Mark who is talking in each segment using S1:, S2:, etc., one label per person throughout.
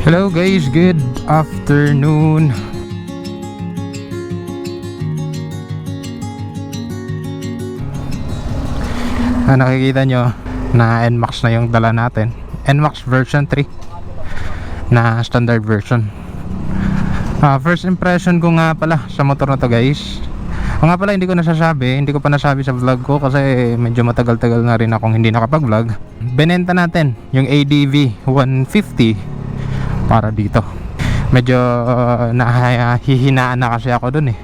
S1: Hello guys, good afternoon. Ah, nakikita nyo na NMAX na yung dala natin. NMAX version 3 na standard version. Ah, first impression ko nga pala sa motor na to guys. O nga pala hindi ko nasasabi, hindi ko pa nasabi sa vlog ko kasi medyo matagal-tagal na rin akong hindi nakapag-vlog. Benenta natin yung ADV 150 para dito. Medyo uh, nahihinaan na kasi ako dun eh.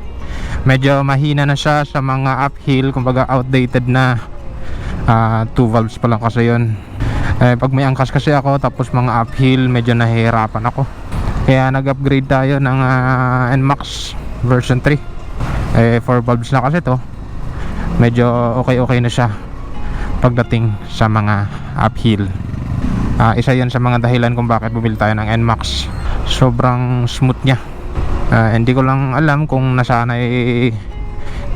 S1: Medyo mahina na siya sa mga uphill, kumbaga outdated na. Ah, two valves pa lang kasi yun. Eh, pag may angkas kasi ako tapos mga uphill medyo nahihirapan ako. Kaya nag-upgrade tayo ng ah, NMAX version 3 eh 4 valves na kasi to. Medyo okay okay na siya pagdating sa mga uphill Ah, isa yun sa mga dahilan kung bakit bumili tayo ng NMAX. Sobrang smooth niya. Ah, hindi ko lang alam kung nasanay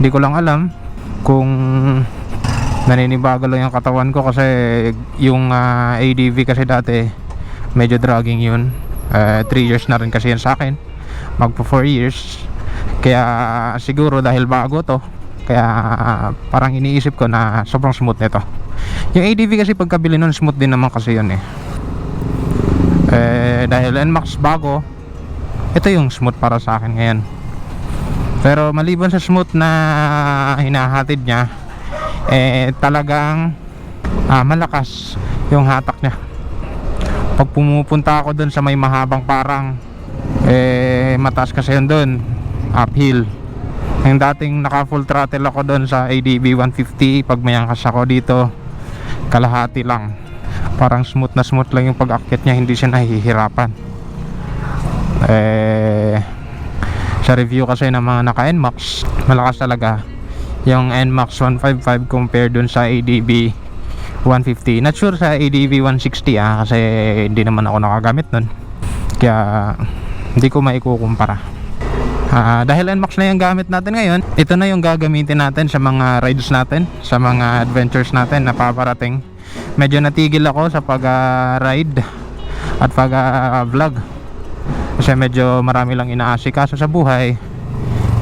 S1: hindi ko lang alam kung naninibago lang yung katawan ko kasi yung ah, ADV kasi dati medyo dragging yun. 3 years na rin kasi yan sa akin. Magpo 4 years. Kaya siguro dahil bago to kaya parang iniisip ko na sobrang smooth nito. Yung ADV kasi pagkabili nun smooth din naman kasi yun eh eh dahil NMAX bago ito yung smooth para sa akin ngayon. Pero maliban sa smooth na hinahatid niya eh talagang ah, malakas yung hatak niya. Pag pumupunta ako doon sa may mahabang parang eh mataas kasi yun doon uphill. Yung dating naka full throttle ako doon sa ADB 150 pag may angkas ako dito kalahati lang parang smooth na smooth lang yung pag-akyat niya hindi siya nahihirapan. Eh sa review kasi ng mga naka NMAX malakas talaga. Yung NMAX 155 compare dun sa ADB 150 not sure sa ADB 160 ah kasi hindi naman ako nakagamit nun. Kaya hindi ko maikukumpara. Ah, dahil NMAX na yung gamit natin ngayon ito na yung gagamitin natin sa mga rides natin sa mga adventures natin na paparating medyo natigil ako sa pag ah, ride at pag ah, vlog kasi medyo marami lang inaasikaso sa buhay.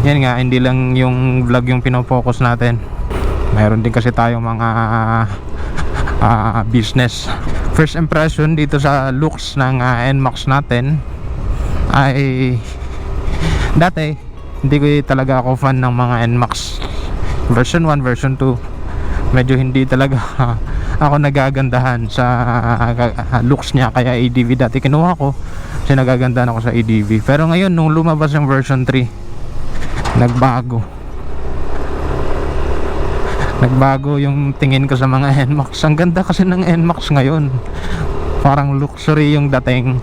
S1: Yan nga hindi lang yung vlog yung pinofocus natin. Mayroon din kasi tayong mga ah, business. First impression dito sa looks ng ah, NMAX natin ay dati hindi ko talaga ako fan ng mga NMAX. Version 1 version 2 medyo hindi talaga ako nagagandahan sa ah, looks niya. Kaya ADV dati kinuha ko kasi nagagandahan ako sa ADV pero ngayon nung lumabas yung version 3 nagbago. Nagbago yung tingin ko sa mga NMAX. Ang ganda kasi ng NMAX ngayon. Parang luxury yung dating.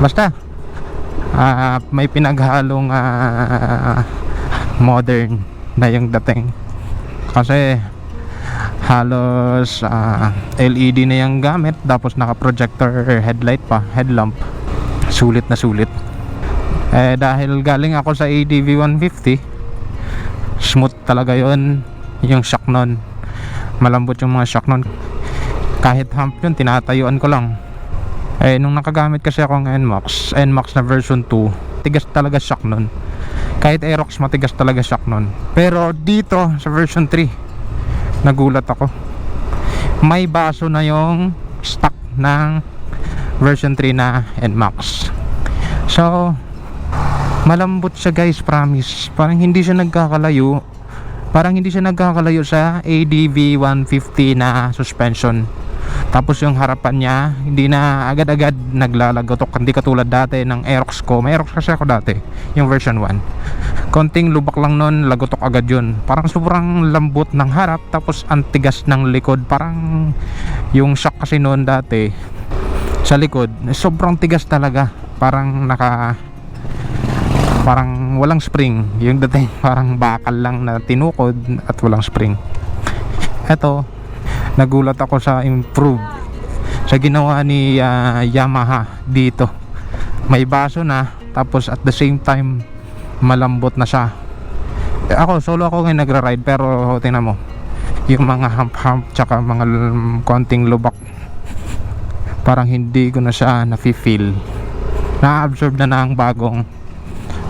S1: Basta ah, may pinaghalong ah, modern na yung dating. Kasi halos ah, LED na yung gamit tapos naka projector headlight pa headlamp. Sulit na sulit. Eh dahil galing ako sa ADV 150 smooth talaga yon yung shock nun. Malambot yung mga shock nun. Kahit hump yun tinatayuan ko lang. Eh nung nakagamit kasi ako ng NMAX NMAX na version 2 tigas talaga shock nun. Kahit Aerox matigas talaga shock nun. Pero dito sa version 3 nagulat ako. May baso na yung stock ng version 3 na NMAX. So malambot siya guys promise. Parang hindi siya nagkakalayo. Parang hindi siya nagkakalayo sa ADV 150 na suspension tapos yung harapan niya hindi na agad-agad naglalagotok hindi katulad dati ng Aerox ko. May Aerox kasi ako dati yung version 1 konting lubak lang nun lagotok agad yun. Parang sobrang lambot ng harap tapos antigas ng likod. Parang yung shock kasi noon dati sa likod sobrang tigas talaga. Parang naka parang walang spring. Yung dating parang bakal lang na tinukod at walang spring. Eto nagulat ako sa improve sa ginawa ni ah, Yamaha dito. May baso na tapos at the same time malambot na siya. Eh, ako solo ako ngayon nagra-ride pero tingnan mo yung mga hump hump tsaka mga konting lubak parang hindi ko na siya nafe-feel. Na-absorb na ng bagong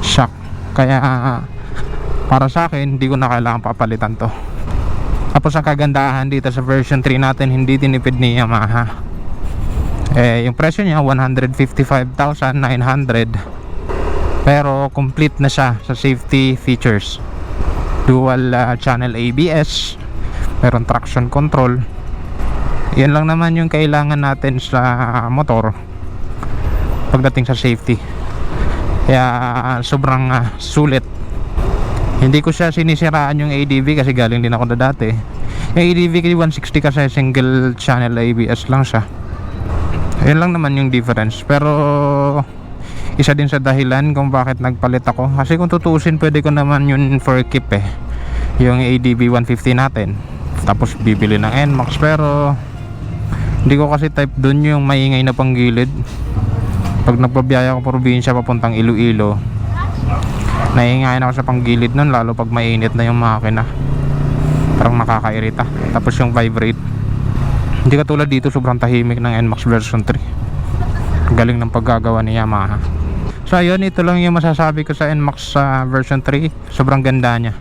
S1: shock. Kaya para sa akin hindi ko na kailangan papalitan to tapos ang kagandahan dito sa version 3 natin hindi tinipid ni Yamaha. Eh yung presyo niya 155,900 pero complete na siya sa safety features. Dual uh, channel ABS meron traction control. Yan lang naman yung kailangan natin sa motor pagdating sa safety. Kaya sobrang uh, sulit hindi ko siya sinisiraan yung ADV kasi galing din ako na dati. Yung ADV 160 kasi single channel ABS lang siya. Yan lang naman yung difference. Pero isa din sa dahilan kung bakit nagpalit ako. Kasi kung tutuusin pwede ko naman yun for keep eh. Yung ADV 150 natin. Tapos bibili ng NMAX pero hindi ko kasi type dun yung maingay na panggilid. Pag nagpabiyaya ko probinsya papuntang Iloilo naiingayan ako sa panggilid nun lalo pag mainit na yung makina. Parang nakakairita. Tapos yung vibrate. Hindi katulad dito sobrang tahimik ng NMAX version 3 galing ng paggagawa ni Yamaha. So ayun ito lang yung masasabi ko sa NMAX sa version 3 sobrang ganda niya.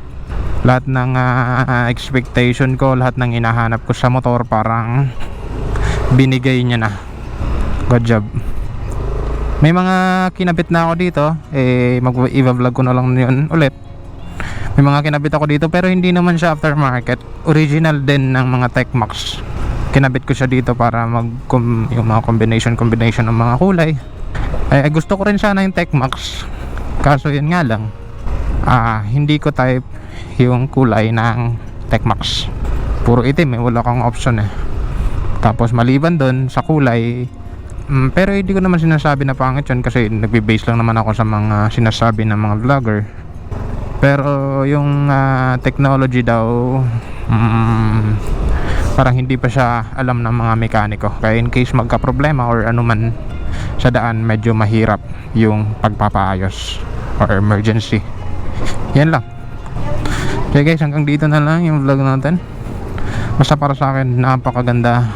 S1: Lahat ng ah, expectation ko lahat ng hinahanap ko sa motor parang binigay niya na. Good job may mga kinabit na ako dito. Eh mag i-vlog ko na lang yun ulit. May mga kinabit ako dito pero hindi naman siya aftermarket. Original din ng mga Techmax kinabit ko siya dito para mag yung mga combination combination ng mga kulay. Ay, ay gusto ko rin sana yung Techmax kaso yun nga lang ah hindi ko type yung kulay ng Techmax puro itim eh wala kang option eh. Tapos maliban doon sa kulay mm, pero hindi ko naman sinasabi na pangit yun kasi nagbe-base lang naman ako sa mga sinasabi ng mga vlogger. Pero yung ah, technology daw mm, parang hindi pa siya alam ng mga mekaniko. Kaya in case magka problema or ano man sa daan medyo mahirap yung pagpapaayos or emergency. Yan lang. Okay guys hanggang dito na lang yung vlog natin. Basta para sa akin napakaganda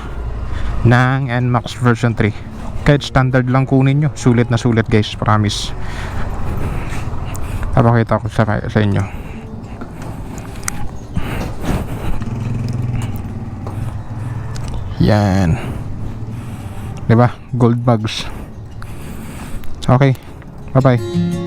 S1: ng NMAX version 3 kahit standard lang kunin nyo. Sulit na sulit guys. Promise. Papakita ko sa, sa inyo. Yan. Diba? Gold bugs okay. Bye bye